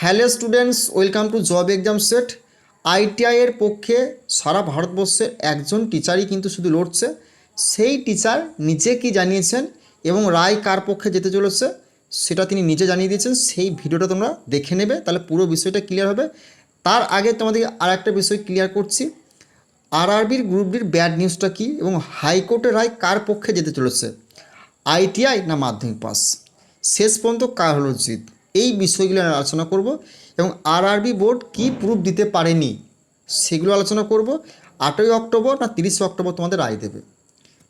Hello students, welcome to job exam set. আইটিআইয়ের পক্ষে সারা ভারতবর্ষের একজন টিচারই কিন্তু শুধু লড়ছে। সেই টিচার নিজে কি জানিয়েছেন এবং রায় কার পক্ষে যেতে চলেছে, সেটা তিনি নিজে জানিয়ে দিয়েছেন। সেই ভিডিওটা তোমরা দেখে নেবে, তাহলে পুরো বিষয়টা ক্লিয়ার হবে। তার আগে তোমাদেরকে আর একটা বিষয় ক্লিয়ার করছি। আরআরবির গ্রুপ ডির ব্যাড নিউজটা কী এবং হাইকোর্টের রায় কার পক্ষে যেতে চলেছে? আইটিআই না মাধ্যমিক পাস শেষ পর্যন্ত কার হলো জিত? এই বিষয়গুলো আলোচনা করব এবং আরআরবি বোর্ড কী প্রুফ দিতে পারেনি সেগুলো আলোচনা করব। আটই অক্টোবর না তিরিশে অক্টোবর তোমাদের রায় দেবে।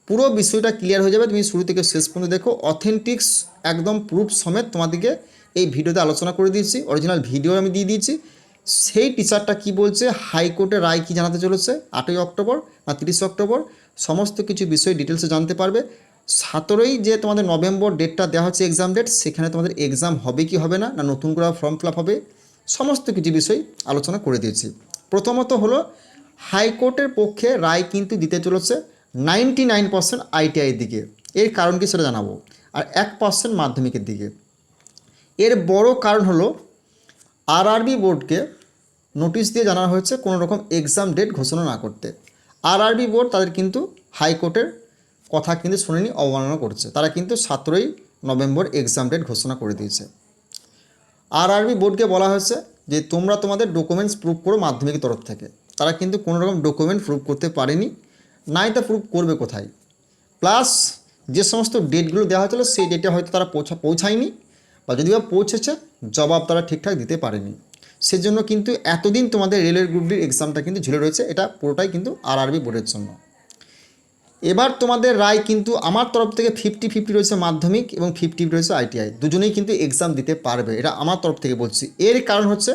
পুরো বিষয়টা ক্লিয়ার হয়ে যাবে, তুমি শুরু থেকে শেষ পর্যন্ত দেখো। অথেন্টিক্স একদম প্রুফ সমেত তোমাদেরকে এই ভিডিওতে আলোচনা করে দিয়েছি অরিজিনাল ভিডিও আমি দিয়ে দিয়েছি। সেই টিচারটা কি বলছে, হাইকোর্টের রায় কি জানাতে চলেছে? আটই অক্টোবর না তিরিশে অক্টোবর, সমস্ত কিছু বিষয় ডিটেলসে জানতে পারবে। সতেরোই যে তোমাদের নভেম্বর ডেটটা দেওয়া হচ্ছে এক্সাম ডেট সেখানে তোমাদের এক্সাম হবে কি হবে না না নতুন করে ফর্ম ফিল হবে, সমস্ত কিছু বিষয় আলোচনা করে দিয়েছি। প্রথমত হলো, হাইকোর্টের পক্ষে রায় কিন্তু দিতে চলেছে নাইনটি নাইন পার্সেন্ট আইটিআইয়ের দিকে। এর কারণ কি সেটা জানাব? আর এক পার্সেন্ট মাধ্যমিকের দিকে। এর বড় কারণ হলো আরআরবি বোর্ডকে নোটিশ দিয়ে জানানো হয়েছে কোনো রকম এক্সাম ডেট ঘোষণা না করতে। আরআরবি বোর্ড তাদের কিন্তু হাইকোর্টের কথা কিন্তু শুনেনি, অবমাননা করছে। তারা কিন্তু সতেরোই নভেম্বর এক্সাম ডেট ঘোষণা করে দিয়েছে। আরআরবি বোর্ডকে বলা হয়েছে যে, তোমরা তোমাদের ডকুমেন্টস প্রুভ করো মাধ্যমিক তরফ থেকে। তারা কিন্তু কোনো রকম ডকুমেন্ট প্রুভ করতে পারেনি, নাই তা প্রুভ করবে কোথায়? প্লাস যে সমস্ত ডেটগুলো দেওয়া হয়েছিল, সেই ডেটে হয়তো তারা পৌঁছা পৌঁছায়নি, বা যদি বা পৌঁছেছে, জবাব তারা ঠিকঠাক দিতে পারেনি। সেজন্য কিন্তু এতদিন তোমাদের রেলওয়ে গ্রুপ ডির এক্সামটা কিন্তু ঝুলে রয়েছে, এটা পুরোটাই কিন্তু আরআরবি বোর্ডের জন্য। এবার তোমাদের রায় কিন্তু আমার তরফ থেকে ফিফটি ফিফটি রয়েছে মাধ্যমিক এবং ফিফটি রয়েছে আইটিআই দুজনেই কিন্তু এক্সাম দিতে পারবে, এটা আমার তরফ থেকে বলছি। এর কারণ হচ্ছে,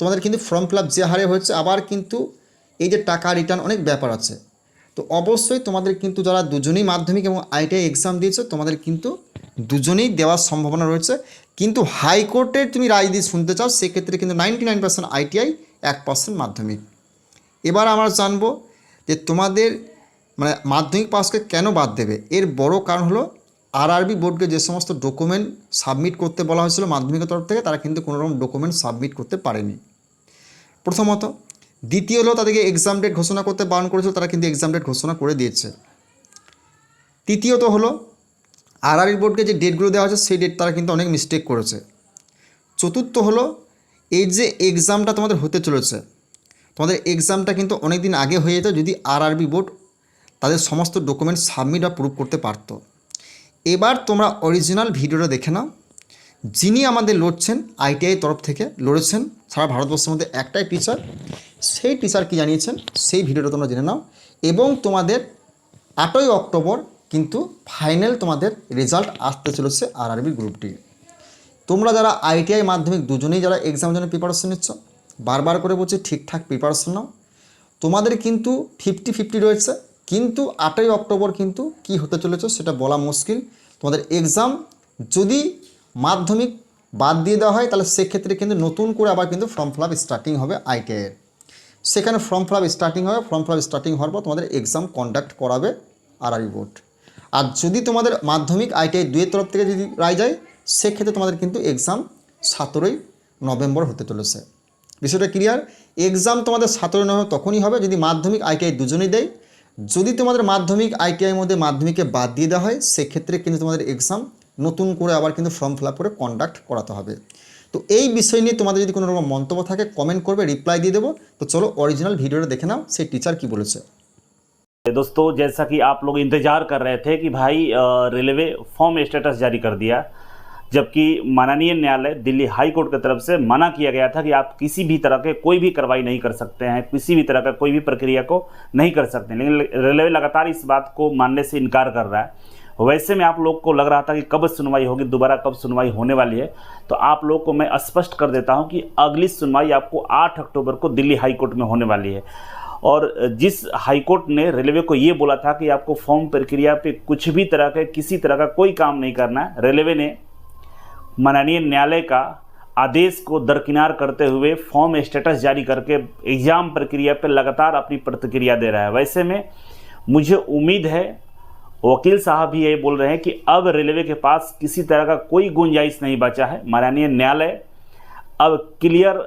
তোমাদের কিন্তু ফর্ম ফিল যে হারে হচ্ছে আবার কিন্তু এই যে টাকা রিটার্ন অনেক ব্যাপার আছে। তো অবশ্যই তোমাদের কিন্তু যারা দুজনেই মাধ্যমিক এবং আইটিআই এক্সাম দিয়েছ, তোমাদের কিন্তু দুজনেই দেওয়ার সম্ভাবনা রয়েছে। কিন্তু হাইকোর্টের তুমি রায় দিয়ে শুনতে চাও, সেক্ষেত্রে কিন্তু নাইনটি নাইন পার্সেন্ট আইটিআই এক পার্সেন্ট মাধ্যমিক। এবার আমরা জানব যে তোমাদের মানে মাধ্যমিক পাসকে কেন বাদ দেবে? এর বড় কারণ হলো আরআরবি বোর্ডকে যে সমস্ত ডকুমেন্ট সাবমিট করতে বলা হয়েছিল মাধ্যমিকের তরফ থেকে, তারা কিন্তু কোনো রকম ডকুমেন্ট সাবমিট করতে পারেনি। প্রথমত, দ্বিতীয় হলো তাদেরকে এক্সাম ডেট ঘোষণা করতে বারণ করেছিল, তারা কিন্তু এক্সাম ডেট ঘোষণা করে দিয়েছে। তৃতীয়ত হলো আরআরবি বোর্ডকে যে ডেটগুলো দেওয়া হয়েছে, সেই ডেট তারা কিন্তু অনেক মিস্টেক করেছে। চতুর্থ হলো, এই যে এক্সামটা তোমাদের হতে চলেছে, তোমাদের এক্সামটা কিন্তু অনেক দিন আগে হয়ে যেত যদি আরআরবি বোর্ড তাদের সমস্ত ডকুমেন্ট সাবমিট বা প্রুভ করতে পারতো। এবার তোমরা অরিজিনাল ভিডিওটা দেখে নাও। যিনি আমাদের লড়ছেন আইটিআই তরফ থেকে লড়েছেন, সারা ভারতবর্ষের মধ্যে একটাই টিচার সেই টিচার কি জানিয়েছেন? সেই ভিডিওটা তোমরা জেনে নাও। এবং তোমাদের আটই অক্টোবর কিন্তু ফাইনাল তোমাদের রেজাল্ট আসতে চলেছে আরআরবি গ্রুপটি তোমরা যারা আইটিআই মাধ্যমিক দুজনেই যারা এক্সামের জন্য প্রিপারেশন নিচ্ছ, বারবার করে বলছি, ঠিকঠাক প্রিপারেশন নাও। তোমাদের কিন্তু ফিফটি ফিফটি রয়েছে। কিন্তু আটই অক্টোবর কিন্তু কি হতে চলেছে সেটা বলা মুশকিল। তোমাদের এক্সাম যদি মাধ্যমিক বাদ দিয়ে দেওয়া হয়, তাহলে সেক্ষেত্রে কিন্তু নতুন করে আবার কিন্তু ফর্ম ফিল স্টার্টিং হবে আইটিআইয়ের সেখানে ফর্ম ফিল স্টার্টিং হবে ফর্ম ফিল স্টার্টিং হওয়ার পর তোমাদের এক্সাম কন্ডাক্ট করাবে আরআরবি বোর্ড আর যদি তোমাদের মাধ্যমিক আইটিআই দুয়ের তরফ থেকে যদি রায় যায়, সেক্ষেত্রে তোমাদের কিন্তু এক্সাম সতেরোই নভেম্বর হতে চলেছে। বিষয়টা ক্লিয়ার এক্সাম তোমাদের সতেরোই নভেম্বর তখনই হবে যদি মাধ্যমিক আইটিআই দুজনেই দেয়। যদি তোমাদের মাধ্যমিক আইটিআইয়ের মধ্যে মাধ্যমিকে বাদ দিয়ে দেওয়া হয় সেক্ষেত্রে কিন্তু তোমাদের এক্সাম নতুন করে আবার কিন্তু ফর্ম ফিল আপ করে কন্ডাক্ট করাতে হবে তো এই বিষয় নিয়ে তোমাদের যদি কোনো রকম মন্তব্য থাকে কমেন্ট করবে রিপ্লাই দিয়ে দেবো তো চলো অরিজিনাল ভিডিওটা দেখে নাও সেই টিচার কি বলেছে दोस्तों जैसा कि आप लोग इंतजार कर रहे थे कि भाई अ, रेलवे फॉर्म स्टेटस जारी कर दिया जबकि माननीय न्यायालय दिल्ली हाई कोर्ट की तरफ़ से मना किया गया था कि आप किसी भी तरह के कोई भी कार्रवाई नहीं कर सकते हैं, किसी भी तरह का कोई भी प्रक्रिया को नहीं कर सकते लेकिन रेलवे लगातार इस बात को मानने से इनकार कर रहा है। वैसे में आप लोग को लग रहा था कि कब सुनवाई होगी, दोबारा कब सुनवाई होने वाली है तो आप लोग को मैं स्पष्ट कर देता हूँ कि अगली सुनवाई आपको 8 अक्टूबर को दिल्ली हाई कोर्ट में होने वाली है। और जिस हाई कोर्ट ने रेलवे को ये बोला था कि आपको फॉर्म प्रक्रिया पे कुछ भी तरह का, किसी तरह का कोई काम नहीं करना है, रेलवे ने माननीय न्यायालय का आदेश को दरकिनार करते हुए फॉर्म स्टेटस जारी करके एग्ज़ाम प्रक्रिया पर लगातार अपनी प्रतिक्रिया दे रहा है। वैसे में मुझे उम्मीद है, वकील साहब भी ये बोल रहे हैं कि अब रेलवे के पास किसी तरह का कोई गुंजाइश नहीं बचा है। माननीय न्यायालय अब क्लियर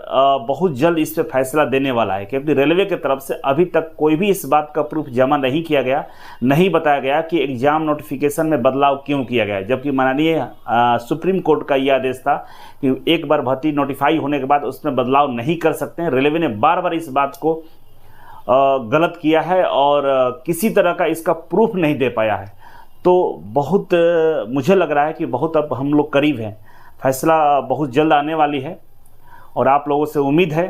बहुत जल्द इस पे फैसला देने वाला है क्योंकि रेलवे की तरफ़ से अभी तक कोई भी इस बात का प्रूफ जमा नहीं किया गया, नहीं बताया गया कि एग्ज़ाम नोटिफिकेशन में बदलाव क्यों किया गया। जबकि माननीय सुप्रीम कोर्ट का यह आदेश था कि एक बार भर्ती नोटिफाई होने के बाद उसमें बदलाव नहीं कर सकते हैं। रेलवे ने बार बार इस बात को गलत किया है और किसी तरह का इसका प्रूफ नहीं दे पाया है। तो बहुत, मुझे लग रहा है कि बहुत अब हम लोग करीब हैं। फैसला बहुत जल्द आने वाली है। और आप लोगों से उम्मीद है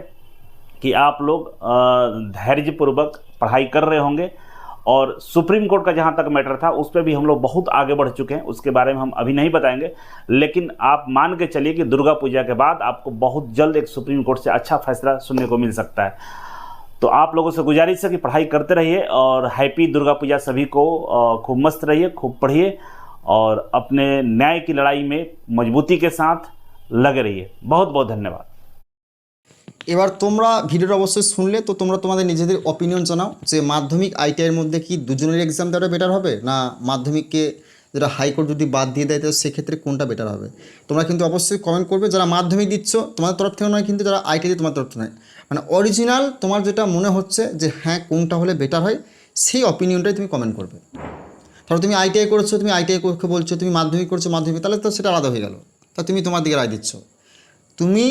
कि आप लोग धैर्यपूर्वक पढ़ाई कर रहे होंगे। और सुप्रीम कोर्ट का जहाँ तक मैटर था, उस पर भी हम लोग बहुत आगे बढ़ चुके हैं। उसके बारे में हम अभी नहीं बताएँगे। लेकिन आप मान के चलिए कि दुर्गा पूजा के बाद आपको बहुत जल्द एक सुप्रीम कोर्ट से अच्छा फैसला सुनने को मिल सकता है। तो आप लोगों से गुजारिश है कि पढ़ाई करते रहिए और हैप्पी दुर्गा पूजा सभी को खूब मस्त रहिए, खूब पढ़िए और अपने न्याय की लड़ाई में मजबूती के साथ लगे रहिए। बहुत बहुत धन्यवाद। এবার তোমরা ভিডিওটা অবশ্যই শুনলে, তো তোমরা তোমাদের নিজেদের অপিনিয়ন জানাও যে মাধ্যমিক আইটিআইয়ের মধ্যে কি দুজনের এক্সাম দেওয়াটা বেটার হবে, না মাধ্যমিককে যেটা হাইকোর্ট যদি বাদ দিয়ে দেয়, তো সেক্ষেত্রে কোনটা বেটার হবে? তোমরা কিন্তু অবশ্যই কমেন্ট করবে, যারা মাধ্যমিক দিচ্ছ, তোমাদের তরফ থেকে নয় কিন্তু যারা আইটিআই তোমার তরফ থেকে নয়। মানে অরিজিনাল তোমার যেটা মনে হচ্ছে যে হ্যাঁ কোনটা হলে বেটার হয়, সেই অপিনিয়নটাই তুমি কমেন্ট করবে। ধরো তুমি আইটিআই করেছ, তুমি আইটিআই করতে বলছো, তুমি মাধ্যমিক করছ, মাধ্যমিক, তাহলে তো সেটা আলাদা হয়ে গেল। তা তুমি তোমার দিকে রায় দিচ্ছ। তুমি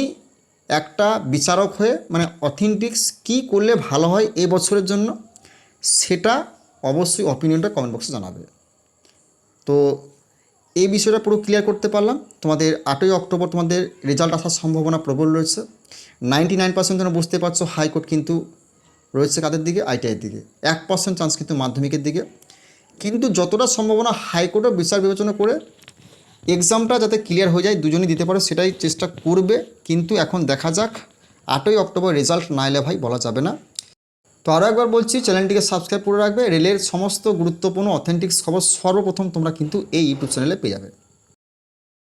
একটা বিচারক হয়ে মানে অথেন্টিক্স কী করলে ভালো হয় এই বছরের জন্য? সেটা অবশ্যই অপিনিয়নটা কমেন্ট বক্সে জানাবে। তো এই বিষয়টা পুরো ক্লিয়ার করতে পারলাম। তোমাদের আটই অক্টোবর তোমাদের রেজাল্ট আসার সম্ভাবনা প্রবল রয়েছে। নাইনটি নাইন পার্সেন্ট তোমরা বুঝতে পারছ হাইকোর্ট কিন্তু রয়েছে কাদের দিকে? আইটিআইয়ের দিকে। এক পার্সেন্ট চান্স কিন্তু মাধ্যমিকের দিকে। কিন্তু যতটা সম্ভাবনা হাইকোর্টও বিচার বিবেচনা করে এক্সামটা যাতে ক্লিয়ার হয়ে যায়, দুজনই দিতে পারে, সেটাই চেষ্টা করবে। কিন্তু এখন দেখা যাক, আটই অক্টোবর রেজাল্ট না এলে ভাই বলা যাবে না। তো আরও একবার বলছি, চ্যানেলটিকে সাবস্ক্রাইব করে রাখবে। রেলের সমস্ত গুরুত্বপূর্ণ অথেন্টিক্স খবর সর্বপ্রথম তোমরা কিন্তু এই ইউটিউব চ্যানেলে পেয়ে যাবে।